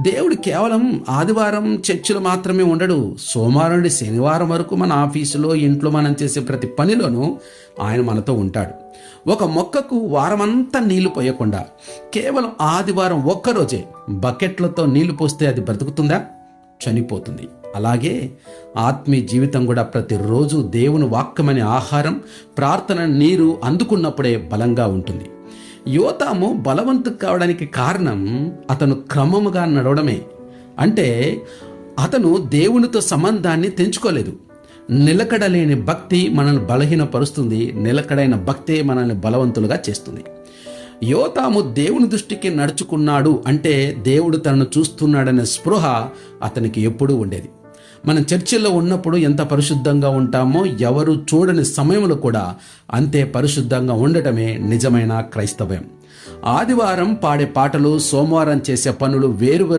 దేవుడు కేవలం ఆదివారం చర్చిలో మాత్రమే ఉండడు. సోమవారం నుండి శనివారం వరకు మన ఆఫీసులో ఇంట్లో మనం చేసే ప్రతి పనిలోనూ ఆయన మనతో ఉంటాడు. ఒక మొక్కకు వారమంతా నీళ్ళు పోయకుండా కేవలం ఆదివారం ఒక్కరోజే బకెట్లతో నీళ్ళు పోస్తే అది బ్రతుకుతుందా? చనిపోతుంది. అలాగే ఆత్మీయ జీవితం కూడా ప్రతిరోజు దేవుని వాక్యమనే ఆహారం ప్రార్థన నీరు అందుకున్నప్పుడే బలంగా ఉంటుంది. యోతాము బలవంతు కావడానికి కారణం అతను క్రమముగా నడవడమే. అంటే అతను దేవునితో సంబంధాన్ని తెంచుకోలేదు. నిలకడలేని భక్తి మనల్ని బలహీనపరుస్తుంది నిలకడైన భక్తే మనల్ని బలవంతులుగా చేస్తుంది. యోతాము దేవుని దృష్టికి నడుచుకున్నాడు అంటే దేవుడు తనను చూస్తున్నాడనే స్పృహ అతనికి ఎప్పుడూ ఉండేది. మనం చర్చిల్లో ఉన్నప్పుడు ఎంత పరిశుద్ధంగా ఉంటామో ఎవరు చూడని సమయంలో కూడా అంతే పరిశుద్ధంగా ఉండటమే నిజమైన క్రైస్తవ్యం. ఆదివారం పాడే పాటలు సోమవారం చేసే పనులు వేరు